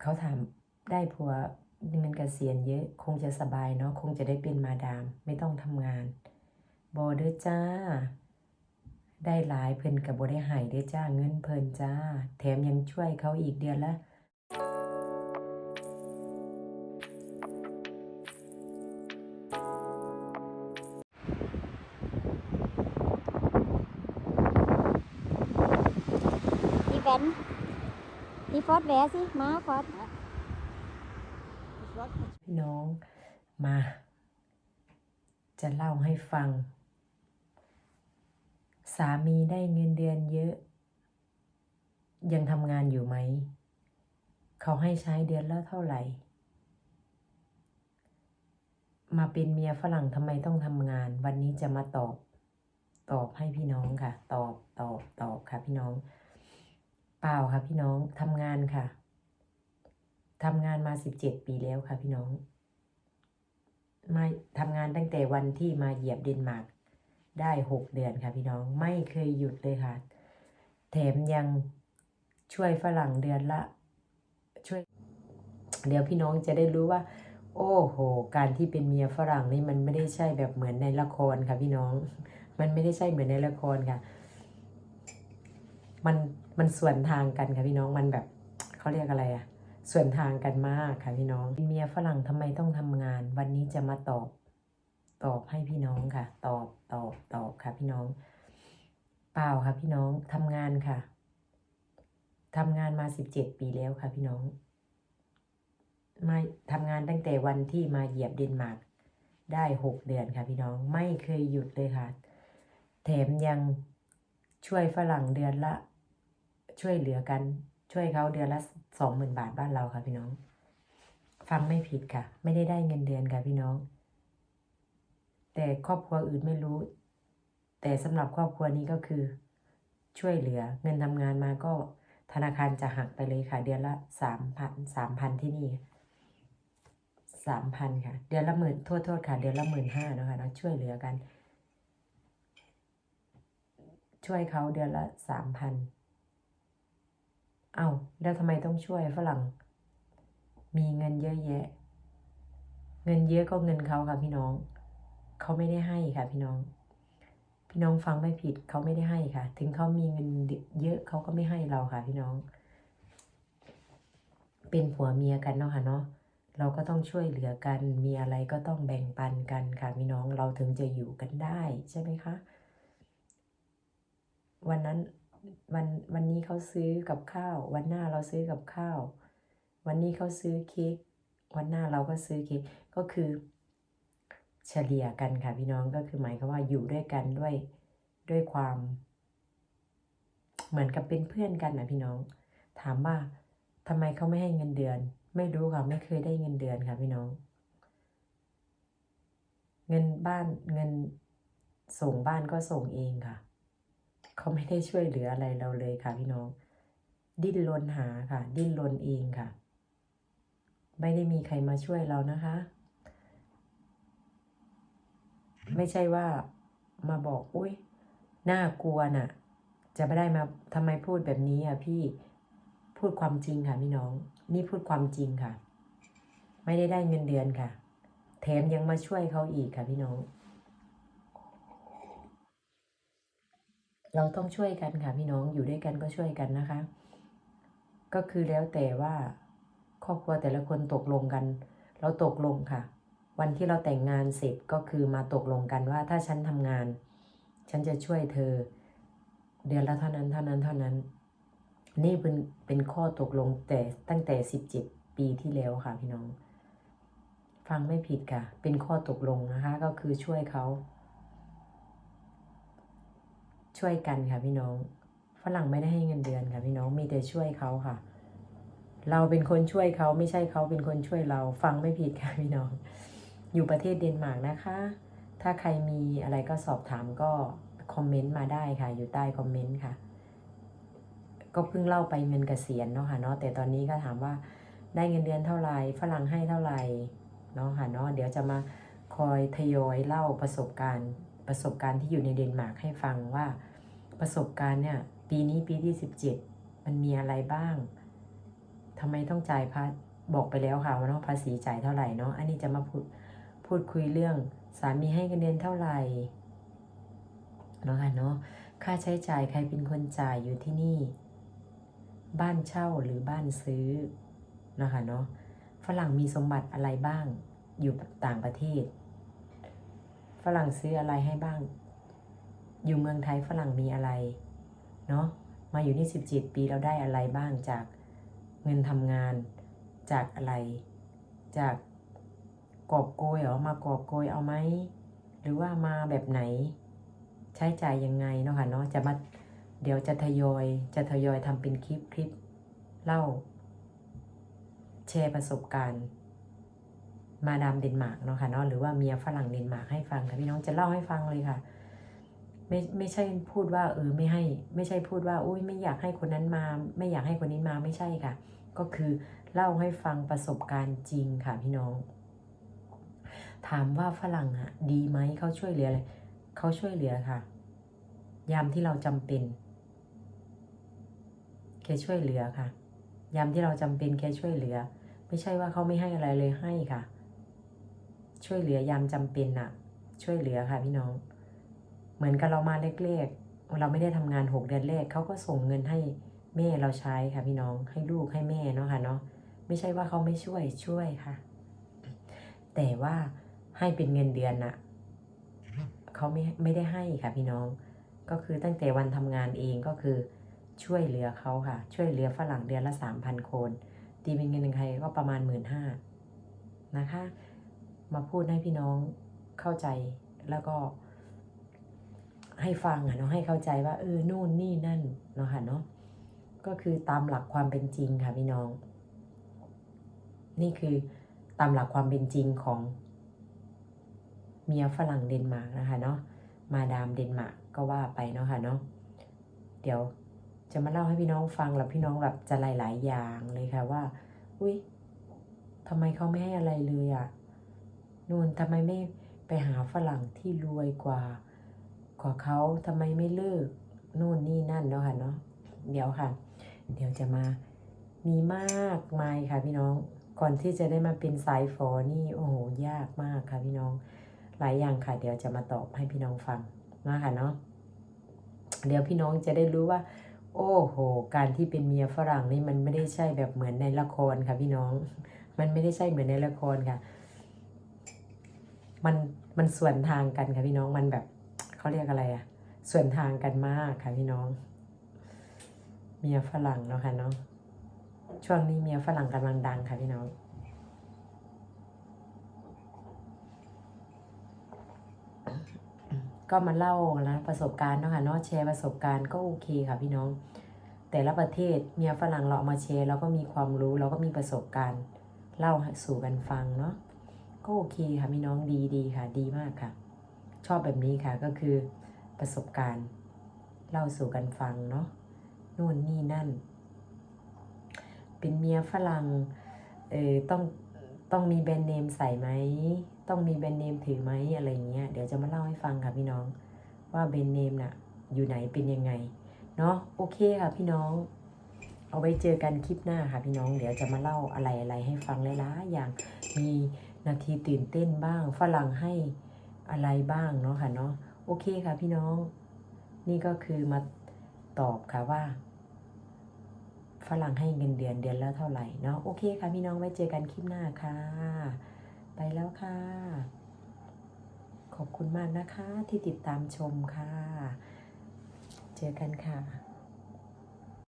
เขาถามได้ผัวเงินเกษียณเยอะคงจะสบายเนาะคงจะได้เป็นมาดาม ไม่ต้องทำงานบอเด้อจ้า ได้หลายเพิ่นกับบ่ได้หายเด้อจ้าเงินเพิ่นจ้า แถมยังช่วยเขาอีกเดือนละ อีฟอสแวะสิมาฟอสพี่น้องมา จะเล่าให้ฟัง สามีได้เงินเดือนเยอะ ยังทำงานอยู่ไหม เขาให้ใช้เดือนละเท่าไหร่ มาเป็นเมียฝรั่งทำไมต้องทำงาน วันนี้จะมาตอบ ตอบให้พี่น้องค่ะ ตอบตอบตอบค่ะพี่น้อง เปล่าค่ะพี่น้องทำงานค่ะทำงานมาสิบเจ็ดปีแล้วค่ะพี่น้อง มาทำงานตั้งแต่วันที่มาเหยียบเดนมาร์กได้หกเดือนค่ะพี่น้องไม่เคยหยุดเลยค่ะ แถมยังช่วยฝรั่งเดือนละ ช่วย เดี๋ยวพี่น้องจะได้รู้ว่า โอ้โห การที่เป็นเมียฝรั่งนี่มันไม่ได้ใช่แบบเหมือนในละครค่ะพี่น้อง มันไม่ได้ใช่เหมือนในละครค่ะ มันมันส่วนทางกันค่ะพี่น้องมันแบบเขาเรียกอะไรอะส่วนทางกันมากค่ะพี่น้องเป็นเมียฝรั่งทำไมต้องทำงาน วันนี้จะมาตอบ ตอบให้พี่น้องค่ะ ตอบตอบตอบค่ะพี่น้อง เปล่าค่ะพี่น้องทำงานค่ะทำงานมาสิบเจ็ดปีแล้วค่ะพี่น้องมาทำงานตั้งแต่วันที่มาเหยียบเดนมาร์กได้หกเดือนค่ะพี่น้องไม่เคยหยุดเลยค่ะ แถมยังช่วยฝรั่งเดือนละ ช่วยเหลือกัน ช่วยเขาเดือนละสองหมื่นบาทบ้านเราค่ะพี่น้อง ฟังไม่ผิดค่ะ ไม่ได้ได้เงินเดือนค่ะพี่น้อง แต่ครอบครัวอื่นไม่รู้ แต่สำหรับครอบครัวนี้ก็คือ ช่วยเหลือเงินทำงานมาก็ธนาคารจะหักไปเลยค่ะ เดือนละสามพันสามพันที่นี่สามพันค่ะ เดือนละหมื่นโทษโทษค่ะ เดือนละหมื่นห้านะคะเนาช่วยเหลือกัน ช่วยเขาเดือนละสามพัน เอา้าแล้วทำไมต้องช่วยฝรั่ง มีเงินเยอะแยะ เงินเยอะก็เงินเขาค่ะพี่น้อง เขาไม่ได้ให้ค่ะพี่น้อง พี่น้องฟังไม่ผิดเขาไม่ได้ให้ค่ะ ถึงเขามีเงินเยอะเขาก็ไม่ให้เราค่ะพี่น้อง เป็นผัวเมียกันเนาะค่ะเนาะเราก็ต้องช่วยเหลือกัน มีอะไรก็ต้องแบ่งปันกันค่ะพี่น้อง เราถึงจะอยู่กันได้ใช่ไหมคะ วันนั้น วันวันนี้เขาซื้อกับข้าว วันหน้าเราซื้อกับข้าว วันนี้เขาซื้อเค้กวันหน้าเราก็ซื้อเค้กก็คือ เฉลี่ยกันค่ะพี่น้องก็คือหมายความว่าอยู่ด้วยกันด้วยด้วยความ เหมือนกับเป็นเพื่อนกันนะพี่น้อง ถามว่าทำไมเขาไม่ให้เงินเดือน ไม่รู้ค่ะไม่เคยได้เงินเดือนค่ะพี่น้อง เงินบ้านเงินส่งบ้านก็ส่งเองค่ะ เขาไม่ได้ช่วยเหลืออะไรเราเลยค่ะพี่น้อง ดิ้นรนหาค่ะ ดิ้นรนเองค่ะ ไม่ได้มีใครมาช่วยเรานะคะ ไม่ใช่ว่ามาบอกอุ้ยน่ากลัวน่ะ จะไม่ได้มาทำไมพูดแบบนี้อะพี่พูดความจริงค่ะพี่น้อง นี่พูดความจริงค่ะ ไม่ได้ได้เงินเดือนค่ะ แถมยังมาช่วยเขาอีกค่ะพี่น้อง เราต้องช่วยกันค่ะพี่น้องอยู่ด้วยกันก็ช่วยกันนะคะ ก็คือแล้วแต่ว่าครอบครัวแต่ละคนตกลงกัน เราตกลงค่ะ วันที่เราแต่งงานเสร็จก็คือมาตกลงกันว่าถ้าฉันทำงาน ฉันจะช่วยเธอ เดือนละเท่านั้นเท่านั้นเท่านั้น นี่เป็นเป็นข้อตกลงแต่ตั้งแต่สิบเจ็ดปีที่แล้วค่ะพี่น้อง ฟังไม่ผิดค่ะ เป็นข้อตกลงนะคะ ก็คือช่วยเขา ช่วยกันค่ะพี่น้อง ฝรั่งไม่ได้ให้เงินเดือนค่ะพี่น้องมีแต่ช่วยเขาค่ะ เราเป็นคนช่วยเขาไม่ใช่เขาเป็นคนช่วยเราฟังไม่ผิดค่ะพี่น้อง อยู่ประเทศเดนมาร์กนะคะ ถ้าใครมีอะไรก็สอบถามก็คอมเมนต์มาได้ค่ะ อยู่ใต้คอมเมนต์ค่ะ ก็เพิ่งเล่าไปเงินเกษียณเนาะค่ะเนาะแต่ตอนนี้ก็ถามว่าได้เงินเดือนเท่าไหร่ฝรั่งให้เท่าไหร่เนาะค่ะเนาะเดี๋ยวจะมาคอยทยอยเล่าประสบการณ์ประสบการณ์ที่อยู่ในเดนมาร์กให้ฟังว่า ประสบการณ์เนี่ย ปีนี้ปีที่สิบเจ็ดมันมีอะไรบ้างทำไมต้องจ่ายภาบอกไปแล้วค่ะว่าเนาะภาษีจ่ายเท่าไหร่เนาะอันนี้จะมาพูดพูดคุยเรื่องสามีให้เงินเดือนเท่าไหร่เนาะค่ะเนาะค่าใช้จ่ายใครเป็นคนจ่ายอยู่ที่นี่ บ้านเช่าหรือบ้านซื้อเนาะคะเนาะฝรั่งมีสมบัติอะไรบ้างอยู่ต่างประเทศ ฝรั่งซื้ออะไรให้บ้าง อยู่เมืองไทยฝรั่งมีอะไรเนาะมาอยู่นี่17 ปีเราได้อะไรบ้างจากเงินทำงานจากอะไร จากกอบโกยเหรอมากอบโกยเอาไหมหรือว่ามาแบบไหน ใช้จ่ายยังไงเนาะค่ะเนาะจะมาเดี๋ยวจะทยอยจะทยอยทำเป็นคลิปคลิปเล่า แชร์ประสบการณ์ มาดามเดนมาร์กเนาะค่ะเนาะหรือว่าเมียฝรั่งเดนมาร์กให้ฟังค่ะพี่น้องจะเล่าให้ฟังเลยค่ะ ไม่ไม่ใช่พูดว่าเออไม่ให้ ไม่ใช่พูดว่าอุ้ยไม่อยากให้คนนั้นมา ไม่อยากให้คนนี้มาไม่ใช่ค่ะ ก็คือเล่าให้ฟังประสบการณ์จริงค่ะพี่น้อง ถามว่าฝรั่งอะดีไหมเขาช่วยเหลืออะไรเขาช่วยเหลือค่ะ ยามที่เราจำเป็นแกช่วยเหลือค่ะ ยามที่เราจำเป็นแกช่วยเหลือ ไม่ใช่ว่าเขาไม่ให้อะไรเลยให้ค่ะ ช่วยเหลือยามจำเป็นน่ะช่วยเหลือค่ะพี่น้อง เหมือนกับเรามาแรกๆ เราไม่ได้ทำงานหกเดือนแรกเขาก็ส่งเงินให้แม่เราใช้ค่ะพี่น้องให้ลูกให้แม่เนาะค่ะเนาะไม่ใช่ว่าเขาไม่ช่วยช่วยค่ะ แต่ว่าให้เป็นเงินเดือนน่ะเขาไม่ไม่ได้ให้ค่ะพี่น้อง ก็คือตั้งแต่วันทำงานเองก็คือช่วยเหลือเขาค่ะ ช่วยเหลือฝรั่งเดือนละสามพันคนตีเป็นเงินหนึ่งไทยก็ประมาณหมื่นห้านะคะ มาพูดให้พี่น้องเข้าใจแล้วก็ ให้ฟังอะเนาะให้เข้าใจว่าเออนู่นนี่นั่นเนาะค่ะเนาะก็คือตามหลักความเป็นจริงค่ะพี่น้อง นี่คือตามหลักความเป็นจริงของเมียฝรั่งเดนมาร์กนะคะเนาะมาดามเดนมาร์กก็ว่าไปเนาะค่ะเนาะเดี๋ยวจะมาเล่าให้พี่น้องฟังแล้วพี่น้องแบบจะหลาย ๆ อย่างเลยค่ะว่า อุ้ยทำไมเขาไม่ให้อะไรเลยอะนู่นทำไมไม่ไปหาฝรั่งที่รวยกว่า กว่าเขาทำไมไม่เลิกนู่นนี่นั่นเนาะค่ะเนาะเดี๋ยวค่ะ เดี๋ยวจะมามีมากมายค่ะพี่น้องก่อนที่จะได้มาเป็นสายฝอนี่โอ้โหยากมากค่ะพี่น้อง หลายอย่างค่ะ เดี๋ยวจะมาตอบให้พี่น้องฟังนะคะเนาะเดี๋ยวพี่น้องจะได้รู้ว่า โอ้โห การที่เป็นเมียฝรั่งนี่มันไม่ได้ใช่แบบเหมือนในละครค่ะพี่น้อง มันไม่ได้ใช่เหมือนในละครค่ะ มันมันส่วนทางกันค่ะพี่น้องมันแบบ เขาเรียกอะไรอะส่วนทางกันมากค่ะพี่น้อง เมียฝรั่งเนาะค่ะเนาะช่วงนี้เมียฝรั่งกำลังดังค่ะพี่น้องก็มาเล่านะประสบการณ์เนาะค่ะเนาะแชร์ประสบการณ์ก็โอเคค่ะพี่น้อง แต่ละประเทศเมียฝรั่งเราเอามาแชร์เราก็มีความรู้เราก็มีประสบการณ์เล่าสู่กันฟังเนาะก็โอเคค่ะพี่น้องดีดีค่ะ ดีมากค่ะ ชอบแบบนี้ค่ะก็คือประสบการณ์เล่าสู่กันฟังเนาะนู่นนี่นั่น เป็นเมียฝรั่งเออต้องต้องมีแบรนด์เนมใส่ไหม ต้องมีแบรนด์เนมถือไหมอะไรเงี้ย เดี๋ยวจะมาเล่าให้ฟังค่ะพี่น้อง ว่าแบรนด์เนมน่ะ อยู่ไหนเป็นยังไง เนาะโอเคค่ะพี่น้อง เอาไว้เจอกันคลิปหน้าค่ะพี่น้อง เดี๋ยวจะมาเล่าอะไรอะไรให้ฟังหลายๆอย่าง มีนาทีตื่นเต้นบ้าง ฝรั่งให้ อะไรบ้างเนาะค่ะเนาะโอเคค่ะพี่น้อง นี่ก็คือมาตอบค่ะว่า ฝรั่งให้เงินเดือนเดือนละเท่าไหร่เนาะโอเคค่ะพี่น้องไว้เจอกันคลิปหน้าค่ะ ไปแล้วค่ะ ขอบคุณมากนะคะที่ติดตามชมค่ะ เจอกันค่ะ